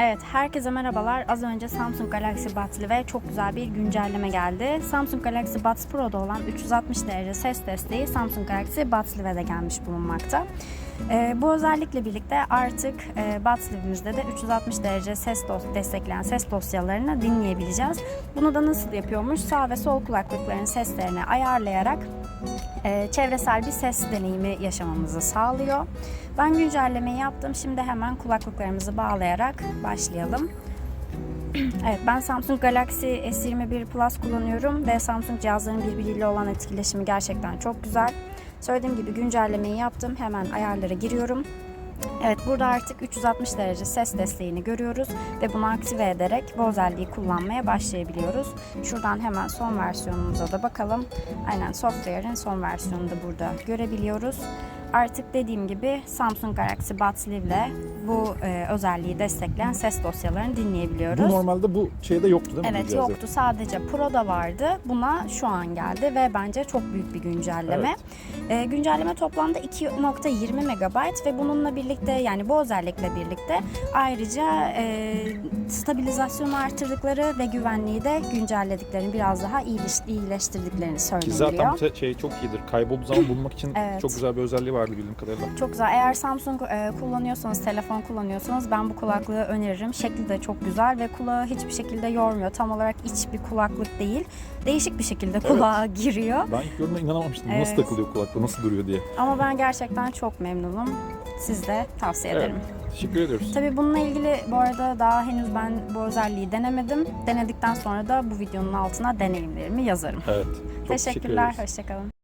Evet, herkese merhabalar. Az önce Samsung Galaxy Buds ve çok güzel bir güncelleme geldi. Samsung Galaxy Buds Pro'da olan 360 derece ses desteği Samsung Galaxy Buds Live'e de gelmiş bulunmakta. Ee, bu özellikle birlikte artık e, Buds Live'imizde de 360 derece ses dos- destekleyen ses dosyalarını dinleyebileceğiz. Bunu da nasıl yapıyormuş? Sağ ve sol kulaklıkların seslerini ayarlayarak e, çevresel bir ses deneyimi yaşamamızı sağlıyor. Ben güncellemeyi yaptım. Şimdi hemen kulaklıklarımızı bağlayarak başlayalım. Evet ben Samsung Galaxy S21 Plus kullanıyorum ve Samsung cihazların birbiriyle olan etkileşimi gerçekten çok güzel. Söylediğim gibi güncellemeyi yaptım. Hemen ayarlara giriyorum. Evet burada artık 360 derece ses desteğini görüyoruz ve bunu aktive ederek bu özelliği kullanmaya başlayabiliyoruz. Şuradan hemen son versiyonumuza da bakalım. Aynen software'in son versiyonunu da burada görebiliyoruz. Artık dediğim gibi Samsung Galaxy Buds Live ile bu e, özelliği destekleyen ses dosyalarını dinleyebiliyoruz. Bu normalde bu şeyde yoktu değil mi? Evet cihazda? yoktu sadece Pro'da vardı. Buna şu an geldi ve bence çok büyük bir güncelleme. Ee, güncelleme toplamda 2.20 MB ve bununla birlikte yani bu özellikle birlikte ayrıca e, stabilizasyonu artırdıkları ve güvenliği de güncellediklerini biraz daha iyileş, iyileştirdiklerini Ki söyleniyor. zaten şey çok iyidir. Kaybolduğu zaman bulmak için Evet. çok güzel bir özelliği vardı bildiğim kadarıyla. Çok güzel. Eğer Samsung e, kullanıyorsanız, telefon kullanıyorsanız ben bu kulaklığı öneririm. Şekli de çok güzel ve kulağı hiçbir şekilde yormuyor. Tam olarak iç bir kulaklık değil. Değişik bir şekilde kulağa giriyor. Ben ilk gördüğümde inanamamıştım. Nasıl Evet. takılıyor kulakta, nasıl duruyor diye. Ama ben gerçekten çok memnunum. Siz de tavsiye Evet. ederim. Teşekkür ediyoruz. Tabii bununla ilgili bu arada daha henüz ben bu özelliği denemedim. Denedikten sonra da bu videonun altına deneyimlerimi yazarım. Evet. Çok teşekkür Teşekkürler, ederiz. hoşçakalın.